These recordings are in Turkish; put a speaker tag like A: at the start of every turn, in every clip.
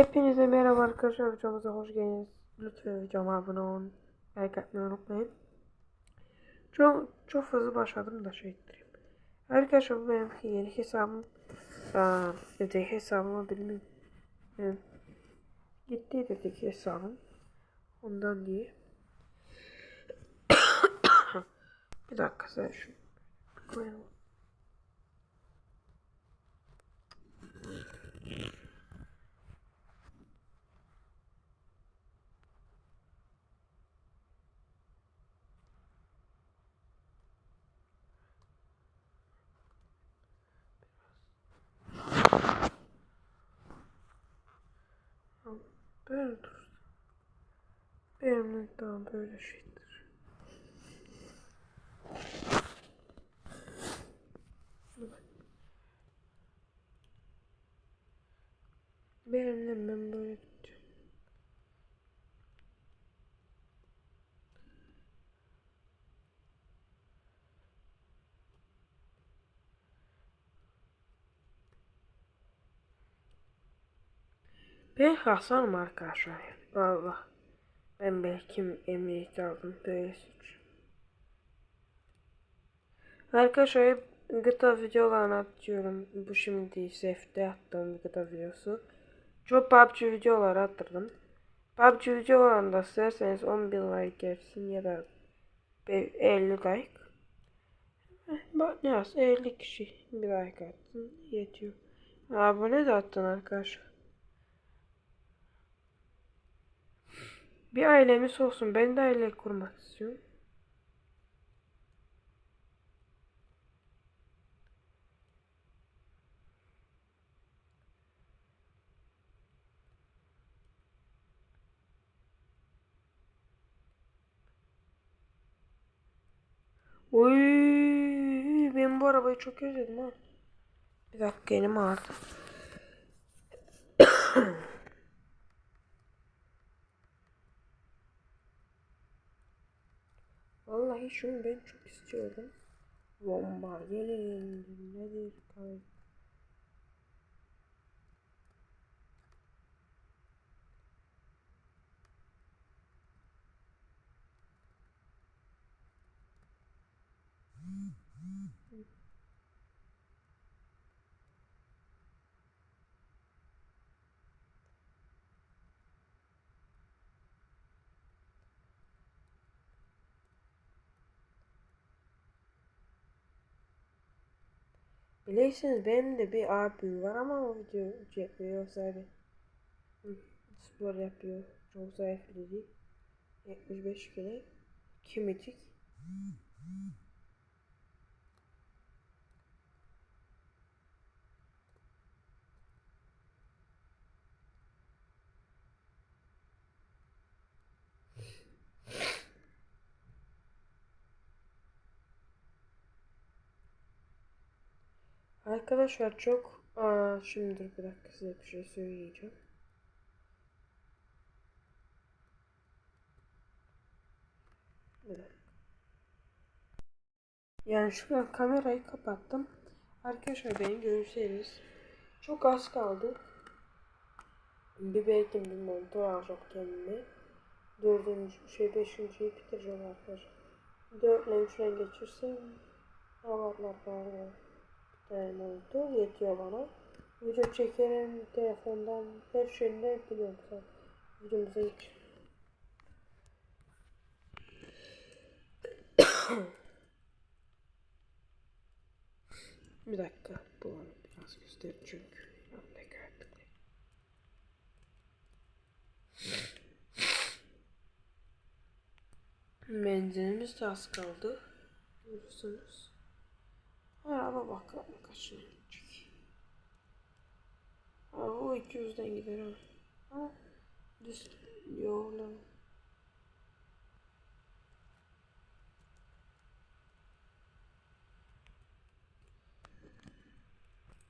A: Hepinize merhaba arkadaşlar videomuza hoş geldiniz. Lütfen videoma abone olun. Like atmayı unutmayın. Çok çok fazla başladım da şey ettireyim. Arkadaşlar bu benim yeni hesabım. Aa, öteki hesabımı bilmiyorum. Yani, gitti öteki hesabım. Ondan diye. bir dakika sen şu koyalım. Böyle dursun. Benimle daha böyle şeydir. Benimle ben böyle tutacağım. Ben Hasan'ım arkadaşlar. Valla. Ben belki emniyet aldım. Böyle suç. Arkadaşlar gıda videolarını atıyorum. Bu şimdi sefte attığım gıda videosu. Çok PUBG videolar attırdım. PUBG videolarında isterseniz 10 bin like gelsin ya da 50 like. Bak ne yaz 50 kişi bir like attın yetiyor. Abone de attın arkadaşlar. Bir ailemiz olsun. Ben de aile kurmak istiyorum. Oy, ben bu arabayı çok özledim ha. Bir dakika elim ağrıdı. Vallahi şunu ben çok istiyorum. Bomba gelin nedir kay? Bilirsiniz benim de bir abim var ama o video çekmiyor sadece. Hı, Spor yapıyor. Çok zayıf biri. 75 kilo. Kimitik. Arkadaşlar çok Aa, şimdi dur bir dakika size bir şey söyleyeceğim. Yani şu an kamerayı kapattım. Arkadaşlar beni görürseniz çok az kaldı. Bir belki bir monitör alacağım kendime. Dördüncü şey beşinciyi bitireceğim arkadaşlar. Dörtle üçle geçirsem havalar var. Yani oldu. Yetiyor bana. Video çekerim telefondan her şeyini biliyorum sen. Videomuza geç. Bir dakika. Bu arada biraz göster çünkü. Ne gördüm. Benzinimiz de az kaldı. Görürsünüz. Araba bakalım kaç lira gidecek. Abi o 200'den gider ha. Ama düz yoldan.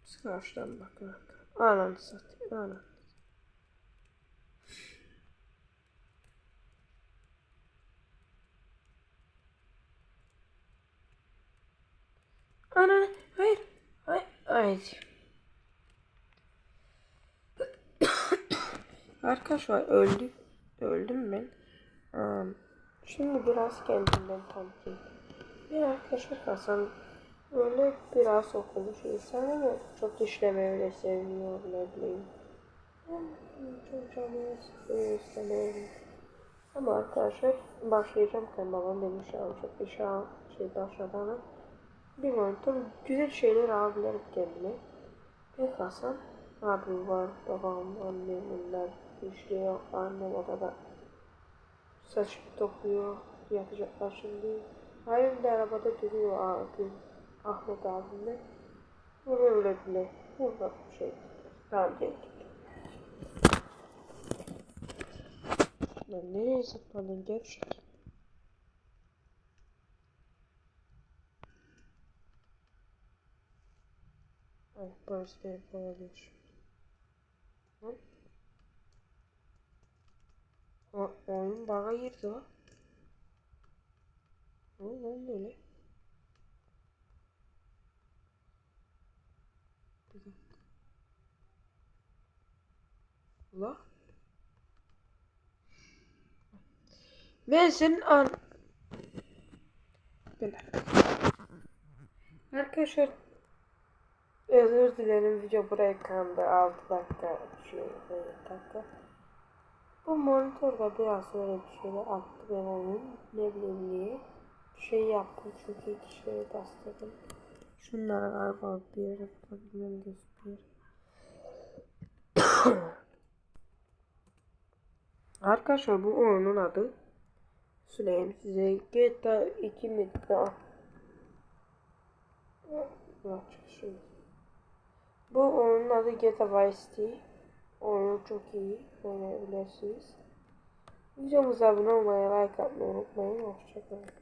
A: Biz karşıdan bakarak. Ananı satayım ananı. Ananı hayır. Hayır. Hayır. Arkadaşlar öldü. Öldüm ben. Am, Şimdi biraz kendimden tanıtayım. Ben arkadaşlar Hasan öyle biraz okumuş insan ama çok işlemeyi öyle sevmiyor ne bileyim. Çok canımı istemiyorum. Ama arkadaşlar başlayacağım babam demiş ya çok iş al şey başladığını. Bir monitör güzel şeyler alabilirim kendime. Bir Hasan abim var, babam, annem, onlar işliyor, annem odada saç topluyor, yatacaklar şimdi. Hayır de arabada duruyor abim, Ahmet abimle. Böyle bile, burada bir şey, radyo. Ben nereye zıpladım gevşek? Burası benim kovalıyor. Hı? O, oyun bana girdi o. Ne oldu öyle? Bir dakika. Ula? Ben senin an... Bir dakika. Arkadaşlar özür dilerim video buraya kaldı 6 dakika şey 7 dakika. Bu monitörde biraz öyle bir şeyler attı ben onun ne bileyim niye. Şey yaptım çünkü iki şeye bastırdım. Şunlara galiba bir yere gözüküyor. Arkadaşlar bu oyunun adı söyleyeyim size GTA 2 mi daha Bak şimdi. Bu oyunun adı GTA Vice City. Oyunu çok iyi. Oynayabilirsiniz. Videomuza abone olmayı, like atmayı unutmayın. Hoşçakalın.